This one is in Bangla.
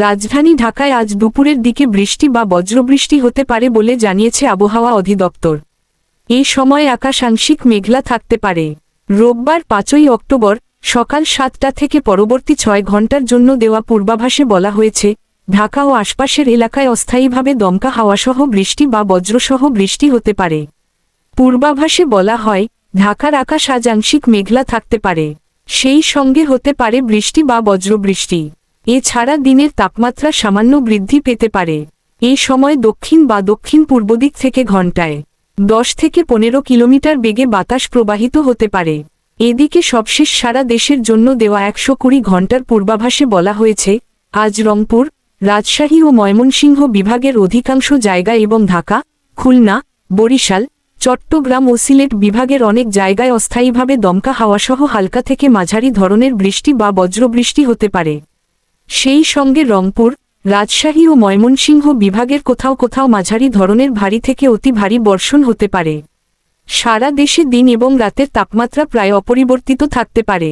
রাজধানী ঢাকায় আজ দুপুরের দিকে বৃষ্টি বা বজ্রবৃষ্টি হতে পারে বলে জানিয়েছে আবহাওয়া অধিদপ্তর। এই সময় আকাশ আংশিক মেঘলা থাকতে পারে। রোববার পাঁচই অক্টোবর সকাল সাতটা থেকে পরবর্তী ছয় ঘণ্টার জন্য দেওয়া পূর্বাভাসে বলা হয়েছে, ঢাকা ও আশপাশের এলাকায় অস্থায়ীভাবে দমকা হাওয়াসহ বৃষ্টি বা বজ্রসহ বৃষ্টি হতে পারে। পূর্বাভাসে বলা হয়, ঢাকার আকাশ আজ আংশিক মেঘলা থাকতে পারে। সেই সঙ্গে হতে পারে বৃষ্টি বা বজ্রবৃষ্টি। এছাড়া দিনের তাপমাত্রা সামান্য বৃদ্ধি পেতে পারে। এই সময় দক্ষিণ বা দক্ষিণ পূর্ব দিক থেকে ঘণ্টায় দশ থেকে পনেরো কিলোমিটার বেগে বাতাস প্রবাহিত হতে পারে। এদিকে সবশেষ সারা দেশের জন্য দেওয়া একশো কুড়ি ঘণ্টার পূর্বাভাসে বলা হয়েছে, আজ রংপুর, রাজশাহী ও ময়মনসিংহ বিভাগের অধিকাংশ জায়গা এবং ঢাকা, খুলনা, বরিশাল, চট্টগ্রাম ও সিলেট বিভাগের অনেক জায়গায় অস্থায়ীভাবে দমকা হাওয়াসহ হালকা থেকে মাঝারি ধরনের বৃষ্টি বা বজ্রবৃষ্টি হতে পারে। সেই সঙ্গে রংপুর, রাজশাহী ও ময়মনসিংহ বিভাগের কোথাও কোথাও মাঝারি ধরনের ভারী থেকে অতি ভারী বর্ষণ হতে পারে। সারা দেশে দিন এবং রাতের তাপমাত্রা প্রায় অপরিবর্তিত থাকতে পারে।